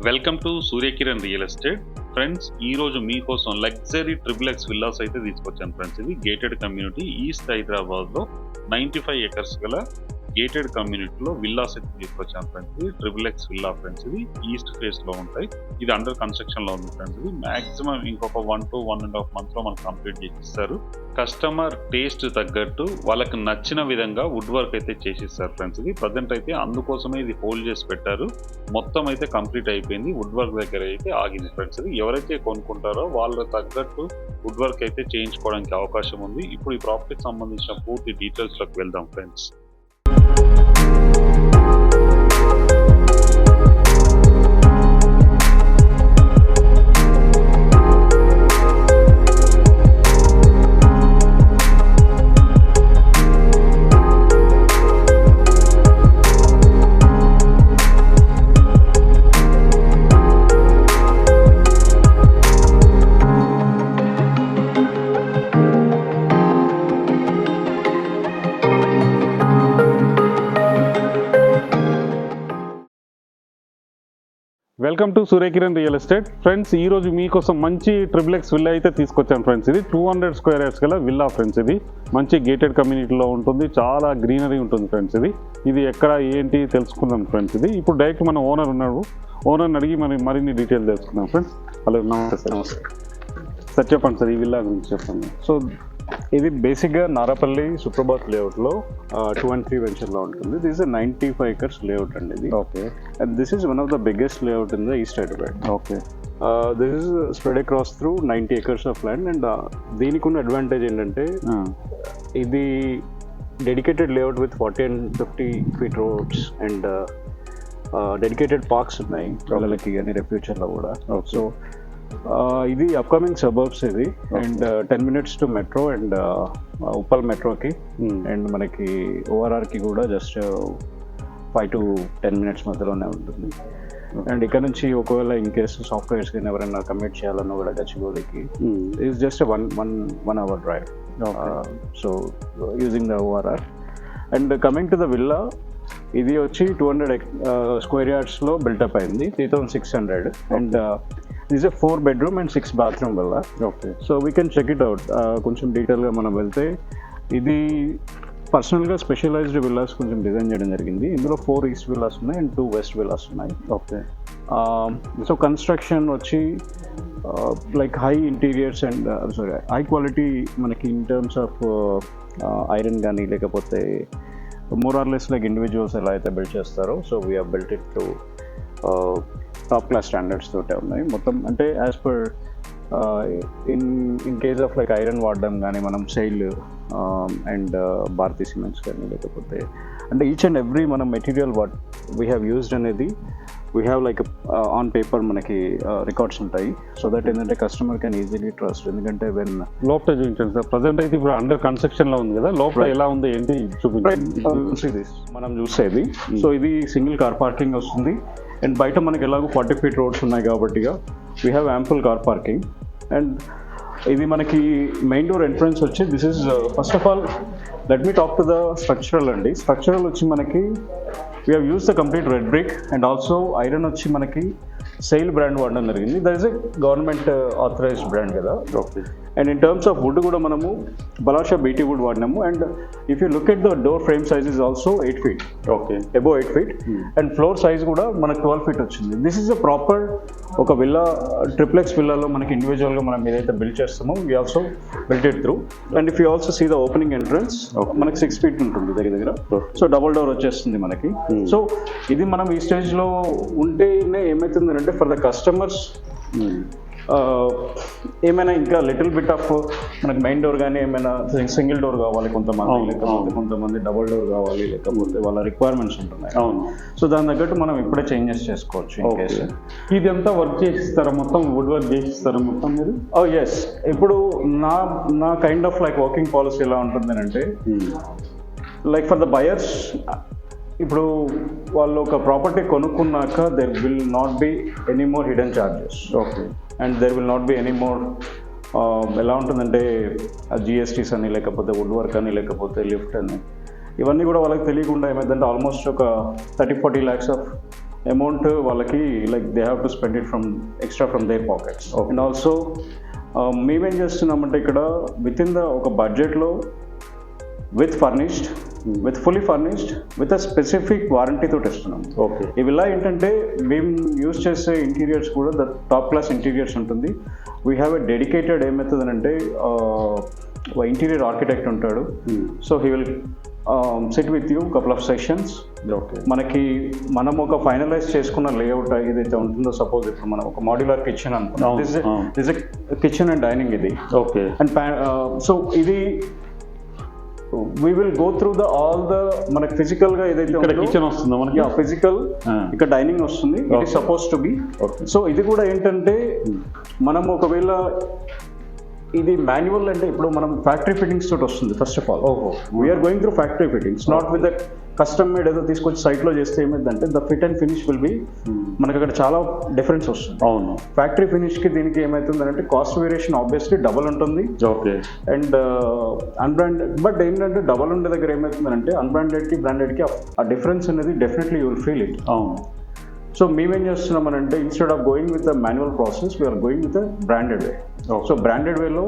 Welcome to Suryakiran real estate friends ఈ రోజు మీకోసం లగ్జరీ ట్రిపుల్ ఎక్స్ విల్లాస్ అయితే తీసుకొచ్చాను ఫ్రెండ్స్ ఇది గేటెడ్ కమ్యూనిటీ ఈస్ట్ హైదరాబాద్లో నైన్టీ ఫైవ్ ఎకర్స్ గల గేటెడ్ కమ్యూనిటీలో విల్లా అయితే తీసుకొచ్చాను ఫ్రెండ్స్ ఇది ట్రిపుల్ ఎక్స్ విల్లా ఫ్రెండ్స్ ఇది ఈస్ట్ ఫేస్లో ఉంటాయి. ఇది అండర్ కన్స్ట్రక్షన్లో ఉంది ఫ్రెండ్స్ ఇది మాక్సిమం ఇంకొక one to one and half మంత్లో మనకు కంప్లీట్ చేసిస్తారు. కస్టమర్ టేస్ట్ తగ్గట్టు వాళ్ళకి నచ్చిన విధంగా వుడ్ వర్క్ అయితే చేసిస్తారు ఫ్రెండ్స్ ఇది ప్రజెంట్ అయితే అందుకోసమే ఇది హోల్డ్ చేసి పెట్టారు. మొత్తం అయితే కంప్లీట్ అయిపోయింది. వుడ్ వర్క్ దగ్గర అయితే ఆగింది ఫ్రెండ్స్ ఇది ఎవరైతే కొనుక్కుంటారో వాళ్ళ తగ్గట్టు వుడ్ వర్క్ అయితే చేయించుకోవడానికి అవకాశం ఉంది. ఇప్పుడు ఈ ప్రాపర్టీకి సంబంధించిన పూర్తి డీటెయిల్స్లోకి వెళ్దాం friends welcome to Suryakiran real estate. Friends ఈ రోజు మీకోసం మంచి ట్రిపుల్ ఎక్స్ విల్లా అయితే తీసుకొచ్చాను ఫ్రెండ్స్ ఇది. టూ హండ్రెడ్ స్క్వేర్ యార్డ్స్ గల విల్లా ఫ్రెండ్స్ ఇది. మంచి గేటెడ్ కమ్యూనిటీలో ఉంటుంది. చాలా గ్రీనరీ ఉంటుంది ఫ్రెండ్స్ ఇది. ఇది ఎక్కడ ఏంటి తెలుసుకుందాం ఫ్రెండ్స్ ఇది. ఇప్పుడు డైరెక్ట్ మన ఓనర్ ఉన్నాడు. ఓనర్ని అడిగి మరి మరిన్ని డీటెయిల్ తెలుసుకుందాం ఫ్రెండ్స్. హలో నమస్తే సార్. సార్ చెప్పండి సార్ ఈ విల్లా గురించి చెప్పండి. సో ఇది బేసిక్గా నారాపల్లి సుప్రభాత్ లేఅవుట్లో టూ అండ్ త్రీ వెంచర్లో ఉంటుంది. This is ninety five acres layout అండి ఇది. Okay. And this is one of the biggest layout in the east Hyderabad okay. This is spread across through ninety acres of land and దీనికి ఉన్న advantage ఏంటంటే ఇది dedicated layout with forty and fifty feet roads and dedicated parks ఉన్నాయి. పిల్లలకి కానీ ఫ్యూచర్లో కూడా. So ఇది అప్కమింగ్ సబర్బ్స్ ఇది. And ten minutes to metro and Uppal మెట్రోకి and మనకి ఓఆర్ఆర్కి కూడా just five to ten minutes మధ్యలోనే ఉంటుంది. అండ్ ఇక్కడ నుంచి ఒకవేళ ఇన్ కేస్ సాఫ్ట్వేర్స్ కానీ ఎవరైనా కమిట్ చేయాలన్నా కూడా గచ్చిబౌలికి is just one one one hour drive so using the ORR and coming to the villa ఇది వచ్చి టూ హండ్రెడ్ స్క్వేర్ యార్డ్స్లో బిల్టప్ అయింది three thousand six hundred and is a four bedroom and six bathroom వల్ల okay so we can check it out కొంచెం డీటెయిల్గా మనం వెళ్తే ఇది పర్సనల్గా స్పెషలైజ్డ్ విల్లాస్ కొంచెం డిజైన్ చేయడం జరిగింది. ఇందులో ఫోర్ ఈస్ట్ విల్లాస్ ఉన్నాయి అండ్ టూ వెస్ట్ విల్లాస్ ఉన్నాయి. ఓకే సో కన్స్ట్రక్షన్ వచ్చి like high interiors and sorry high quality మనకి ఇన్ టర్మ్స్ ఆఫ్ ఐరన్ కానీ లేకపోతే మోర్ ఆర్లెస్ లైక్ ఇండివిజువల్స్ ఎలా అయితే బిల్డ్ చేస్తారో so we're built it to top class standards తోటే ఉన్నాయి. మొత్తం అంటే as per in in case of like iron వాడడం కానీ మనం సెయిల్ అండ్ భారతీ సిమెంట్స్ కానీ లేకపోతే అంటే ఈచ్ అండ్ ఎవ్రీ మనం material what we have used అనేది we have like on paper మనకి రికార్డ్స్ ఉంటాయి. సో దట్ ఏంటంటే కస్టమర్ కెన్ ఈజీలీ ట్రస్ట్ ఎందుకంటే వెన్ లోపల చూపించండి సార్. ప్రజెంట్ అయితే ఇప్పుడు అండర్ కన్స్ట్రక్షన్లో ఉంది కదా. లోపల ఎలా ఉంది ఏంటి చూపించండి. మనం చూసేది. సో ఇది సింగిల్ కార్ పార్కింగ్ వస్తుంది. అండ్ బయట మనకి ఎలాగో ఫార్టీ ఫీట్ రోడ్స్ ఉన్నాయి కాబట్టి we have ample car parking and ఇది మనకి మెయిన్ డోర్ ఎంట్రన్స్ వచ్చి this is first of all let me talk to the structural అండి. స్ట్రక్చరల్ వచ్చి మనకి we have use the complete red brick and also iron వచ్చి మనకి SAIL brand వాడడం జరిగింది. That is a government authorized brand కదా. Okay and in terms of wood కూడా మనము బలాషా BT wood వాడినాము. And if you look at the door frame size is also eight feet okay above eight feet and floor size కూడా మనకు twelve feet వచ్చింది. This is a proper ఒక villa triplex విల్లాలో మనకి ఇండివిజువల్గా మనం ఏదైతే బిల్డ్ చేస్తామో we also built it through and if you also see the opening entrance మనకి సిక్స్ ఫీట్ ఉంటుంది దగ్గర దగ్గర. సో డబుల్ డోర్ వచ్చేస్తుంది మనకి. సో ఇది మనం ఈ స్టేజ్లో ఉంటేనే ఏమవుతుంది అంటే ఫర్ ద కస్టమర్స్ ఏమైనా ఇంకా లిటిల్ బిట్ ఆఫ్ మనకి మెయిన్ డోర్ కానీ ఏమైనా సింగిల్ డోర్ కావాలి కొంతమంది లేకపోతే. కొంతమంది డబుల్ డోర్ కావాలి లేకపోతే వాళ్ళ రిక్వైర్మెంట్స్ ఉంటున్నాయి. అవును. సో దాని తగ్గట్టు మనం ఇప్పుడే చేంజెస్ చేసుకోవచ్చు కేసు ఇదంతా వర్క్ చేసిస్తారా మొత్తం? వుడ్ వర్క్ చేసిస్తారా మొత్తం మీరు? ఓ ఎస్ ఇప్పుడు నా నా kind of like working policy ఎలా ఉంటుంది అంటే లైక్ ఫర్ ద బయర్స్ ఇప్పుడు వాళ్ళు ఒక property కొనుక్కున్నాక there will not be any more hidden charges okay and there will not be any more ఎలా ఉంటుందంటే జిఎస్టీస్ అని లేకపోతే వుడ్ వర్క్ అని లేకపోతే లిఫ్ట్ అని. ఇవన్నీ కూడా వాళ్ళకి తెలియకుండా ఏమైందంటే ఆల్మోస్ట్ ఒక thirty forty lakhs of amount వాళ్ళకి like they have to spend it from extra from their pockets and also మేమేం చేస్తున్నామంటే ఇక్కడ విత్ ఇన్ ద ఒక బడ్జెట్లో with furnished with fully furnished with a specific warranty తోటి ఇస్తున్నాం okay ఈ villa ఏంటంటే మేము యూస్ చేసే ఇంటీరియర్స్ కూడా ద టాప్ క్లాస్ ఇంటీరియర్స్ ఉంటుంది. వీ హ్యావ్ ఎ డెడికేటెడ్ ఏమవుతుంది అంటే ఇంటీరియర్ ఆర్కిటెక్ట్ ఉంటాడు. So he will sit with you couple of sessions okay మనకి మనం ఒక ఫైనలైజ్ చేసుకున్న లేఅవుట్ ఏదైతే ఉంటుందో సపోజ్ ఇప్పుడు మనం ఒక మాడ్యులర్ కిచెన్ అనుకున్నాం. కిచెన్ అండ్ డైనింగ్ ఇది. ఓకే అండ్ సో ఇది we will go through the all the మనకి ఫిజికల్గా ఏదైతే ఇక్కడ కిచెన్ వస్తుందా మనకి ఫిజికల్. ఇక్కడ డైనింగ్ వస్తుంది it. Suppose to be. So ఇది కూడా ఏంటంటే మనం ఒకవేళ ఇది మాన్యువల్ అంటే ఇప్పుడు మనం ఫ్యాక్టరీ ఫిట్టింగ్స్ తోటి వస్తుంది ఫస్ట్ ఆఫ్ ఆల్ ఓహో we're going through factory fittings not with custom made ఏదో తీసుకొచ్చి site లో చేస్తే ఏమైందంటే the fit and finish will be మనకి అక్కడ చాలా డిఫరెన్స్ వస్తుంది. అవును. ఫ్యాక్టరీ ఫినిష్కి దీనికి ఏమవుతుందంటే కాస్ట్ వేరియేషన్ ఆబ్వియస్లీ డబల్ ఉంటుంది. ఓకే అండ్ అన్బ్రాండెడ్ బట్ ఏంటంటే డబల్ ఉండే దగ్గర ఏమవుతుందంటే అన్బ్రాండెడ్కి బ్రాండెడ్కి ఆ డిఫరెన్స్ అనేది definitely you will feel it అవును. సో మేమేం చేస్తున్నామనంటే instead of going with manual process we're going with branded way so branded వేలో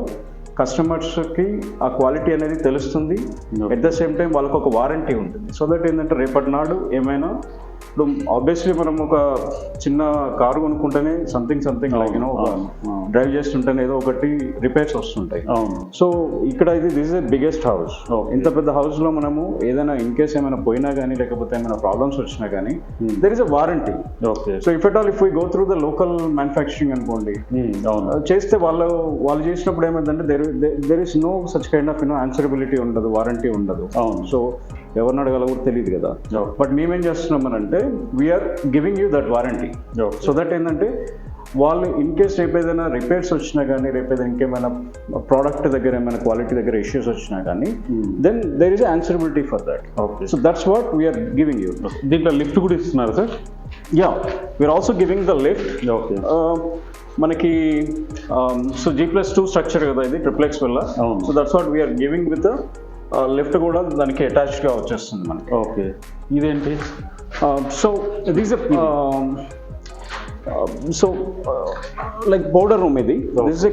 కస్టమర్స్కి ఆ క్వాలిటీ అనేది తెలుస్తుంది. ఎట్ ద సేమ్ టైం వాళ్ళకి ఒక వారంటీ ఉంటుంది సో దట్ ఏంటంటే రేపటి నాడు ఏమైనా ఇప్పుడు ఆబ్వియస్లీ మనం ఒక చిన్న car కొనుక్కుంటేనే something something like you know. Drive చేస్తుంటేనే ఏదో ఒకటి రిపేర్స్ వస్తుంటాయి. అవును. సో ఇక్కడ ఇది this is the biggest house. ఇంత పెద్ద house లో మనము ఏదైనా ఇన్ కేస్ ఏమైనా పోయినా కానీ లేకపోతే ఏమైనా ప్రాబ్లమ్స్ వచ్చినా కానీ Hmm. There is a warranty okay so if at all if we go through the local manufacturing అనుకోండి అవును. uh, చేస్తే వాళ్ళు వాళ్ళు చేసినప్పుడు ఏమైందంటే there there is no such kind of you know answerability ఉండదు వారంటీ ఉండదు. అవును. సో ఎవరిని అడగాలో కూడా తెలియదు కదా. బట్ మేమేం చేస్తున్నామనంటే we're giving you that warranty so that ఏంటంటే వాళ్ళు ఇన్ కేస్ రేపు ఏదైనా రిపేర్స్ వచ్చినా కానీ రేపు ఏదైనా ఇంకేమైనా ప్రోడక్ట్ దగ్గర ఏమైనా క్వాలిటీ దగ్గర ఇష్యూస్ వచ్చినా కానీ. Then there is answerability for that okay so that's what we're giving you దీంట్లో లిఫ్ట్ కూడా ఇస్తున్నారు sir yeah we're also giving the lift okay మనకి so G plus two structure కదా ఇది ట్రిప్లెక్స్ వల్ల. So that's what we're giving with lift కూడా దానికి అటాచ్డ్గా వచ్చేస్తుంది మనకి. ఓకే. ఇదేంటి? So these so like border room ఇది. This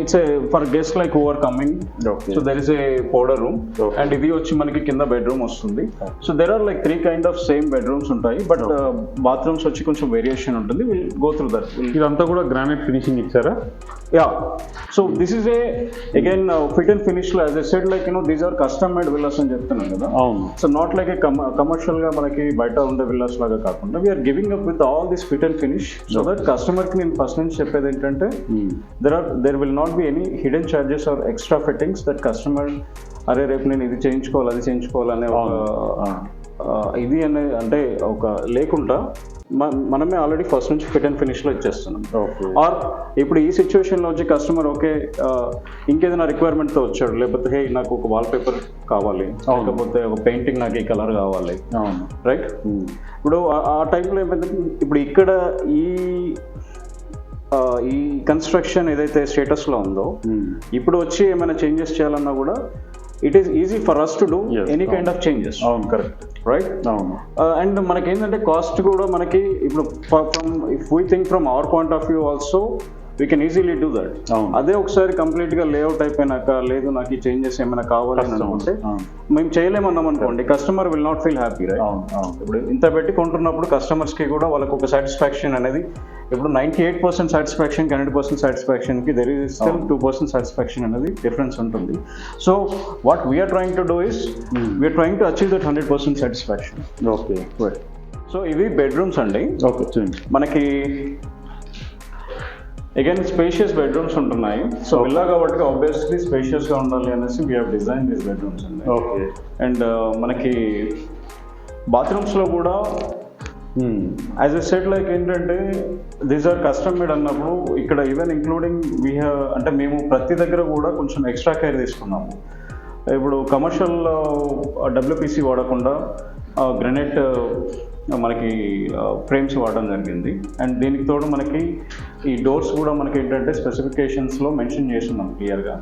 it's for guest like are coming. So there is a powder room. And ఇది వచ్చి మనకి కింద బెడ్రూమ్ వస్తుంది. So there are like three kind of same bedrooms ఉంటాయి but bathrooms వచ్చి కొంచెం variation ఉంటుంది. విల్ గో త్రూ దట్ ఇదంతా కూడా గ్రానైట్ ఫినిషింగ్ ఇచ్చారా? Yeah so this is a again fit and ఫినిష్లో as I said like you know these are custom made villas అని చెప్తున్నాను కదా. అవును. సో నాట్ లైక్ ఏ కమర్షియల్గా మనకి బయట ఉండే విల్లాస్ లాగా కాకుండా we're giving up with all this fit and finish so that కస్టమర్కి నేను ఫస్ట్ నుంచి చెప్పేది ఏంటంటే there are there will not be any hidden charges or extra fittings that customer అరే రేపు నేను ఇది చేయించుకోవాలి అది చేయించుకోవాలి అనే ఒక అవును. ఆ, ఇది అనే అంటే ఒక లేకుండా మనమే ఆల్రెడీ ఫస్ట్ నుంచి ఫిట్ అండ్ ఫినిష్లో ఇచ్చేస్తున్నాం. ఓకే ఆర్ ఇప్పుడు ఈ సిచ్యువేషన్లో వచ్చి కస్టమర్ ఓకే ఇంకేదైనా రిక్వైర్మెంట్తో వచ్చాడు లేకపోతే హే నాకు ఒక వాల్ పేపర్ కావాలి. లేకపోతే ఒక పెయింటింగ్ నాకు ఈ కలర్ కావాలి. అవును. రైట్ ఇప్పుడు ఆ- టైంలో ఏమైంది? ఇప్పుడు ఇక్కడ ఈ ఈ కన్స్ట్రక్షన్ ఏదైతే స్టేటస్లో ఉందో ఇప్పుడు వచ్చి ఏమైనా చేంజెస్ చేయాలన్నా కూడా it is easy for us to do any kind. Of changes అవును కరెక్ట్ రైట్ అవును. అండ్ మనకి ఏంటంటే కాస్ట్ కూడా మనకి ఇప్పుడు from if we think from our point of view also we can easily do that. అదే ఒకసారి కంప్లీట్గా లేఅవుట్ అయిపోయినాక లేదు నాకు ఈ చేంజెస్ ఏమైనా కావాలి అని. అనుకుంటే. మేము చేయలేమన్నాం అనుకోండి. Customer will not feel happy right ఇప్పుడు ఇంత పెట్టి కొంటున్నప్పుడు customers కి కూడా వాళ్ళకి ఒక సాటిస్ఫాక్షన్ అనేది ఇప్పుడు ninety eight percent satisfaction hundred percent సాటిస్ఫాక్షన్కి there is still two percent satisfaction అనేది డిఫరెన్స్ ఉంటుంది. So what we're trying to do is we're trying to achieve that hundred percent satisfaction okay so ఇవి bedrooms అండి. Okay మనకి again spacious bedrooms ఉంటున్నాయి. So villa కాబట్టి obviously స్పేషియస్గా ఉండాలి అనేసి we have design these bedrooms అండి ఓకే అండ్ మనకి బాత్రూమ్స్లో కూడా యాజ్ ఎ సెట్ లైక్ ఏంటంటే దీస్ ఆర్ కస్టమ్ మేడ్ అన్నప్పుడు ఇక్కడ ఈవెన్ ఇంక్లూడింగ్ వీ హ్యావ్ అంటే మేము ప్రతి దగ్గర కూడా కొంచెం ఎక్స్ట్రా కేర్ తీసుకున్నాము. ఇప్పుడు కమర్షియల్ డబ్ల్యూపీసీ వాడకుండా గ్రనైట్ మనకి ఫ్రేమ్స్ వాడడం జరిగింది. అండ్ దీనికి తోడు మనకి ఈ డోర్స్ కూడా మనకి ఏంటంటే స్పెసిఫికేషన్స్లో మెన్షన్ చేస్తున్నాం క్లియర్గా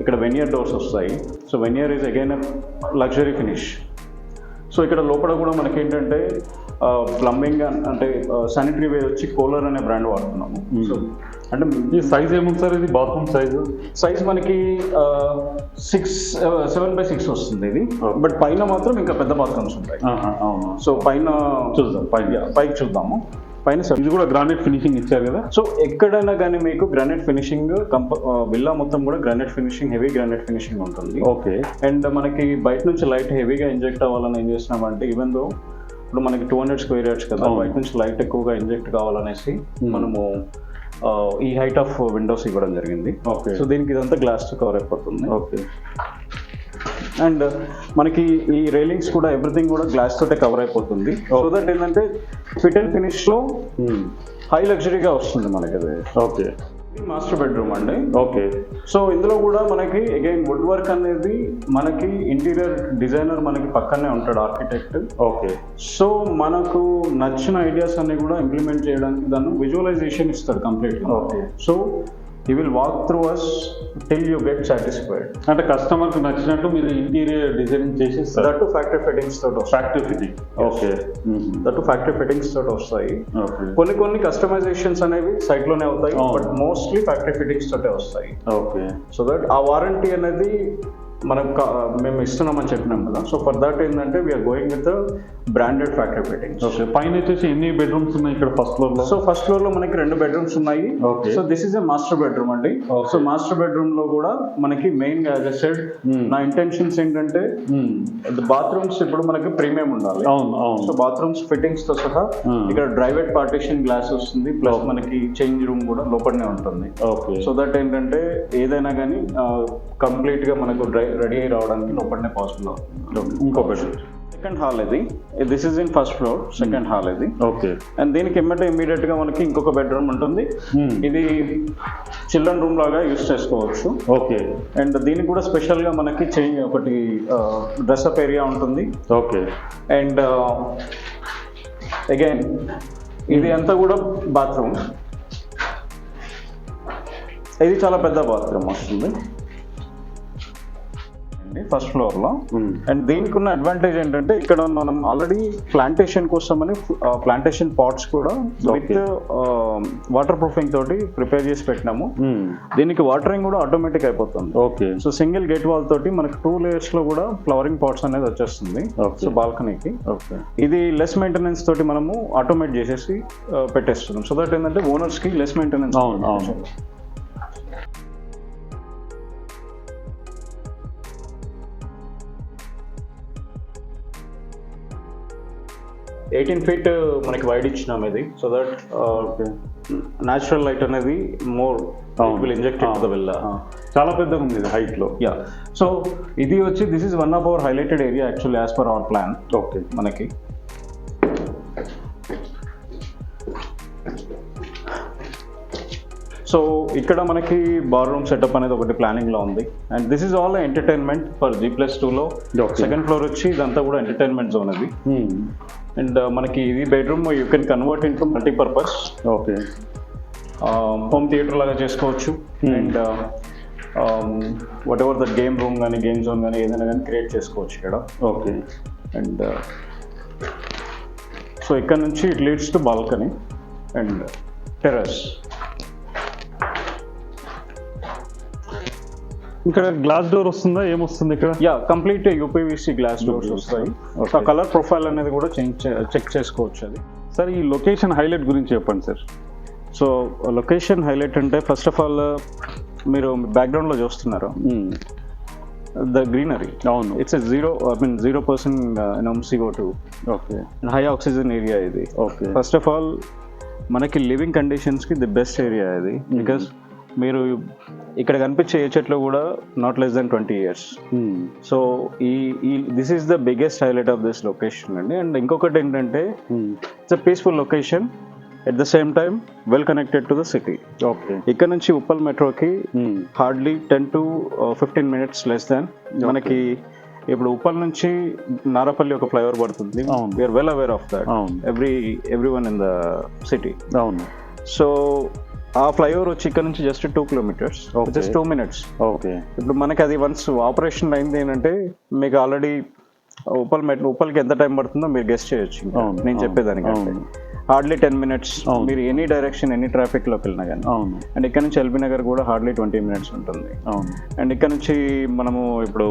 ఇక్కడ వెనియర్ డోర్స్ వస్తాయి. So veneer is again luxury finish so ఇక్కడ లోపల కూడా మనకి ఏంటంటే ప్లంబింగ్ అంటే శానిటరీ వేర్ వచ్చి కోలర్ అనే బ్రాండ్ వాడుతున్నాము సో అంటే ఈ సైజ్ ఏముంది సార్ ఇది? బాత్రూమ్ సైజు సైజ్ మనకి సిక్స్ సెవెన్ బై సిక్స్ వస్తుంది ఇది. బట్ పైన మాత్రం ఇంకా పెద్ద బాత్రూమ్స్ ఉంటాయి. అవును. సో పైన చూద్దాం పైన. పైకి చూద్దాము. పైన ఇది కూడా గ్రానైట్ ఫినిషింగ్ ఇచ్చారు కదా? సో ఎక్కడైనా కానీ మీకు గ్రానైట్ ఫినిషింగ్ కంప విల్లా మొత్తం కూడా granite finishing heavy granite finishing ఉంటుంది. ఓకే అండ్ మనకి బయట నుంచి లైట్ హెవీగా ఇంజెక్ట్ అవ్వాలని ఏం చేసినామంటే ఈవెన్ దో ఇప్పుడు మనకి టూ హండ్రెడ్ స్క్వేర్ యార్డ్స్ కదా. బయట నుంచి లైట్ ఎక్కువగా ఇంజెక్ట్ కావాలనేసి మనము ఆ, ఈ హైట్ ఆఫ్ విండోస్ ఇవ్వడం జరిగింది. ఓకే సో దీనికి ఇదంతా గ్లాస్తో కవర్ అయిపోతుంది. ఓకే అండ్ మనకి ఈ రైలింగ్స్ కూడా ఎవ్రీథింగ్ కూడా గ్లాస్ తోటే కవర్ అయిపోతుంది. సో దట్ ఏంటంటే ఫిట్ అండ్ ఫినిష్లో హై లగ్జరీగా వస్తుంది మనకి అది. ఓకే మాస్టర్ బెడ్రూమ్ అండి. ఓకే. సో ఇందులో కూడా మనకి అగైన్ వుడ్ వర్క్ అనేది మనకి ఇంటీరియర్ డిజైనర్ మనకి పక్కనే ఉంటాడు ఆర్కిటెక్ట్ ఓకే. సో మనకు నచ్చిన ఐడియాస్ అన్ని కూడా ఇంప్లిమెంట్ చేయడానికి దాన్ని విజువలైజేషన్ ఇస్తాడు complete Okay. So he will walk through us till you get satisfied అంటే కస్టమర్కి నచ్చినట్టు మీరు ఇంటీరియర్ డిజైనింగ్ చేసి దట్ టు ఫ్యాక్టరీ ఫిట్టింగ్స్ తోటి factory fitting okay that to factory fittings తోటి వస్తాయి. ఓకే కొన్ని కొన్ని కస్టమైజేషన్స్ అనేవి సైట్లోనే అవుతాయి. బట్ మోస్ట్లీ ఫ్యాక్టరీ ఫిట్టింగ్స్ తోటే వస్తాయి. ఓకే సో దట్ ఆ వారంటీ అనేది మనం మేము ఇస్తున్నామని చెప్పినాం కదా. సో ఫర్ దట్ ఏంటంటే we're going with branded factory fittings okay పైన వచ్చేసి ఎన్ని బెడ్రూమ్స్ ఉన్నాయి ఇక్కడ ఫస్ట్ ఫ్లోర్లో? సో ఫస్ట్ ఫ్లోర్లో మనకి రెండు బెడ్రూమ్స్ ఉన్నాయి. So this is a master bedroom అండి. సో మాస్టర్ బెడ్రూమ్లో కూడా మనకి మెయిన్గా సెడ్ Hmm. నా ఇంటెన్షన్స్ ఏంటంటే బాత్రూమ్స్ ఇప్పుడు మనకి ప్రీమియం ఉండాలి. అవును సో అవును బాత్రూమ్స్ ఫిట్టింగ్స్తో సహా Hmm. ఇక్కడ డ్రైవేట్ పార్టీషన్ గ్లాస్ వస్తుంది ప్లస్. మనకి చేంజ్ రూమ్ కూడా లోపలనే ఉంటుంది. ఓకే సో దట్ ఏంటంటే ఏదైనా కానీ కంప్లీట్గా మనకు రెడీ అయి రావడానికి లోపలనే పాసిబుల్ అవుతుంది. ఇంకో బెడ్రూమ్ సెకండ్ హాల్ ఇది. This is in first floor second hall ఇది. ఓకే అండ్ దీనికి ఎమ్మటే ఇమీడియట్గా మనకి ఇంకొక బెడ్రూమ్ ఉంటుంది. ఇది చిల్డ్రన్ రూమ్ లాగా యూస్ చేసుకోవచ్చు. ఓకే అండ్ దీనికి కూడా స్పెషల్గా మనకి చేంజ్ ఒకటి డ్రెస్అప్ ఏరియా ఉంటుంది. ఓకే అండ్ అగైన్ ఇది అంతా కూడా బాత్రూమ్ ఇది చాలా పెద్ద బాత్రూమ్ వస్తుంది. ఫస్ట్ ఫ్లోర్లో. అండ్ దీనికి ఉన్న అడ్వాంటేజ్ ఏంటంటే ఇక్కడ మనం ఆల్రెడీ ప్లాంటేషన్ కోసమని ప్లాంటేషన్ పాట్స్ కూడా విత్. వాటర్ ప్రూఫింగ్ తోటి ప్రిపేర్ చేసి పెట్టినాము. దీనికి వాటరింగ్ కూడా ఆటోమేటిక్ అయిపోతుంది. Okay so single gate wall తోటి మనకి టూ లేయర్స్లో కూడా ఫ్లవరింగ్ పాట్స్ అనేది వచ్చేస్తుంది. సో బాల్కనీకి ఓకే ఇది లెస్ మెయింటెనెన్స్ తోటి మనము ఆటోమేట్ చేసేసి పెట్టేస్తున్నాం. సో దట్ ఏంటంటే ఓనర్స్కి లెస్ మెయింటెనెన్స్ అవును అవును. ఎయిటీన్ ఫీట్ మనకి వైడ్ ఇచ్చినాం ఇది. సో దట్ న్యాచురల్ లైట్ అనేది more. Will inject the villa చాలా పెద్దగా ఉంది ఇది హైట్లో. యా సో ఇది వచ్చి this is one of our highlighted area actually as per our plan okay మనకి. సో ఇక్కడ మనకి బార్ రూమ్ సెటప్ అనేది ఒకటి ప్లానింగ్లో ఉంది. And this is all entertainment for G plus టూలో. సెకండ్ ఫ్లోర్ వచ్చి ఇదంతా కూడా ఎంటర్టైన్మెంట్ జోన్ అది అండ్ మనకి ఇది bedroom you can convert into multipurpose okay home theatre లాగా చేసుకోవచ్చు. Hmm. And whatever that game room కానీ గేమ్ జోన్ కానీ ఏదైనా కానీ క్రియేట్ చేసుకోవచ్చు ఇక్కడ. ఓకే అండ్ సో ఇక్కడ నుంచి it leads to balcony and terrace ఇక్కడ గ్లాస్ డోర్ వస్తుందా? ఏమొస్తుంది ఇక్కడ? Yeah complete UPVC glass doors వస్తాయి. ఆ కలర్ ప్రొఫైల్ అనేది కూడా చేంజ్ చెక్ చేసుకోవచ్చు అది. సార్ ఈ లొకేషన్ హైలైట్ గురించి చెప్పండి సార్ సో లొకేషన్ హైలైట్ అంటే ఫస్ట్ ఆఫ్ ఆల్ మీరు బ్యాక్గ్రౌండ్లో చూస్తున్నారు? ద గ్రీనరీ అవును. It's zero I mean zero percent CO two okay high oxygen area ఇది. ఓకే ఫస్ట్ ఆఫ్ ఆల్ మనకి లివింగ్ కండిషన్స్కి ది బెస్ట్ ఏరియా ఇది. బికాస్ మీరు ఇక్కడ కనిపించే ఏ చెట్లు కూడా not less than twenty years so ఈ ఈ this is the biggest highlight of this location అండి. అండ్ ఇంకొకటి ఏంటంటే it's a peaceful location at the same time well connected to the city okay ఇక్కడ నుంచి Uppal మెట్రోకి hardly ten to fifteen minutes less than మనకి ఇప్పుడు ఉప్పల్ నుంచి నారపల్లి ఒక ఫ్లైఓవర్ పడుతుంది. We're well aware of that every everyone in the city అవును. So ఆ flyover వచ్చి ఇక్కడ నుంచి just two kilometres. Just two minutes okay ఇప్పుడు మనకి అది వన్స్ ఆపరేషన్ అయింది ఏంటంటే మీకు ఆల్రెడీ ఉప్పల్ మెట్రో ఉప్పల్కి ఎంత టైం పడుతుందో మీరు గెస్ట్ చేయొచ్చు నేను అవును. Hardly ten minutes. మీరు ఎనీ డైరెక్షన్ ఎనీ ట్రాఫిక్లోకి వెళ్ళినా కానీ. అండ్ ఇక్కడ నుంచి ఎల్బీ నగర్ కూడా హార్డ్లీ ట్వంటీ మినిట్స్ ఉంటుంది. అండ్ ఇక్కడ నుంచి మనము ఇప్పుడు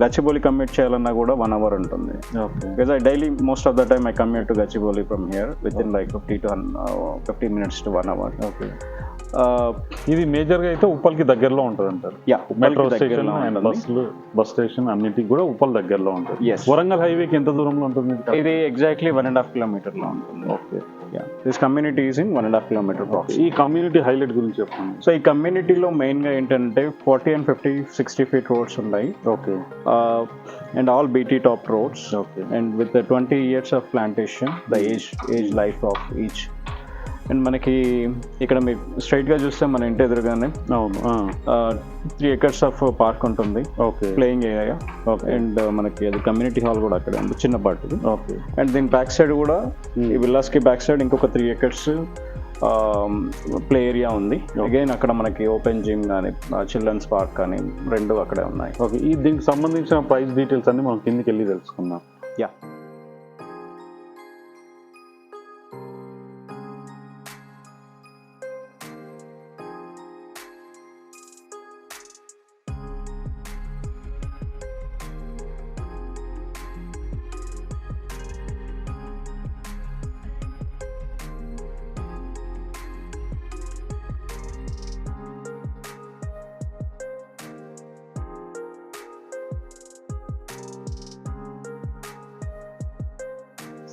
గచ్చిబౌలి కమ్యూట్ చేయాలన్నా కూడా వన్ అవర్ ఉంటుంది. Okay. Because I daily most of the time I commute to Gachibowli from here within like fifty to fifty minutes to one hour okay. ఇది మేజర్గా అయితే ఉప్పల్కి దగ్గరలో ఉంటుంది అంటారు మెట్రో స్టేషన్ బస్సులు బస్ స్టేషన్ అన్నిటికి కూడా ఉప్పల్ దగ్గరలో ఉంటుంది. వరంగల్ హైవేకి ఎంత దూరంలో ఉంటుంది? ఇది? ఇది ఎగ్జాక్ట్లీ వన్ అండ్ హాఫ్ కిలోమీటర్లో ఉంటుంది. Okay. This community is in one and half kilometre ఈ కమ్యూనిటీ హైలైట్ గురించి చెప్పండి. సో ఈ కమ్యూనిటీలో మెయిన్గా ఏంటంటే forty and fifty sixty feet roads ఉన్నాయి. Okay and all BT top roads okay and with twenty years of plantation the age age life of each and మనకి ఇక్కడ మీరు స్ట్రైట్గా చూస్తే మన ఇంటి ఎదురుగానే అవును త్రీ ఎకర్స్ ఆఫ్ పార్క్ ఉంటుంది. Okay. Playing area okay. And మనకి అది కమ్యూనిటీ హాల్ కూడా అక్కడే ఉంది చిన్న పార్ట్ ఓకే. అండ్ దీని బ్యాక్ సైడ్ కూడా ఈ విల్లాస్కి బ్యాక్ సైడ్ ఇంకొక త్రీ ఎకర్స్ ప్లే ఏరియా ఉంది. అగైన్ అక్కడ మనకి ఓపెన్ జిమ్ కానీ చిల్డ్రన్స్ పార్క్ కానీ రెండు అక్కడే ఉన్నాయి. ఓకే. ఈ దీనికి సంబంధించిన ప్రైస్ డీటెయిల్స్ అన్ని మనం కిందికి వెళ్ళి తెలుసుకుందాం. యా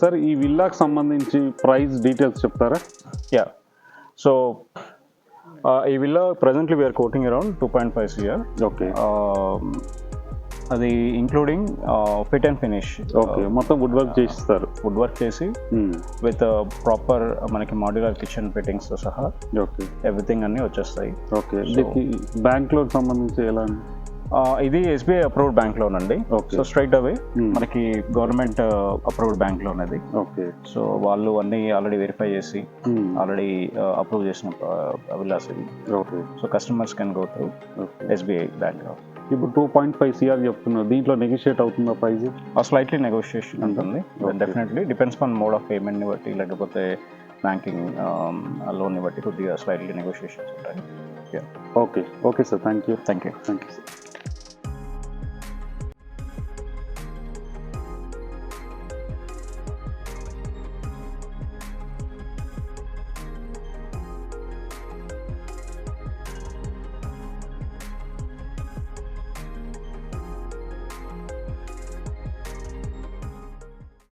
సార్ ఈ విల్లాకి సంబంధించి ప్రైస్ డీటెయిల్స్ చెప్తారా? యా సో ఈ villa presently we're quoting around two point five CR okay. అది including fit and finish okay మొత్తం వుడ్ వర్క్ చేసిస్తారు. వుడ్ వర్క్ చేసి విత్ ప్రాపర్ మనకి మాడ్యులర్ కిచెన్ ఫిట్టింగ్స్తో సహా ఓకే. ఎవ్రీథింగ్ అన్నీ వచ్చేస్తాయి. ఓకే బ్యాంక్ లోన్ సంబంధించి ఎలా? ఇది ఎస్బీఐ అప్రూవ్డ్ బ్యాంక్ లోన్ అండి. So straight away Hmm. మనకి గవర్నమెంట్ అప్రూవ్డ్ బ్యాంక్ లోన్ అది. ఓకే సో వాళ్ళు అన్ని ఆల్రెడీ వెరిఫై చేసి ఆల్రెడీ అప్రూవ్ చేసిన విల్లాస్ ఇది. Okay so customers can go through SBI bank ఇప్పుడు టూ పాయింట్ ఫైవ్ సిఆర్ చెప్తున్నారు. దీంట్లో నెగోషియేట్ అవుతుందా ప్రైస్ స్లైట్లీ నెగోషియేషన్ ఉంటుంది. Definitely depends on mode of పేమెంట్ని బట్టి లేకపోతే బ్యాంకింగ్ లోన్ని బట్టి కొద్దిగా స్లైట్లీ నెగోషియేషన్స్ ఉంటాయి. Okay okay sir thank you thank you thank you sir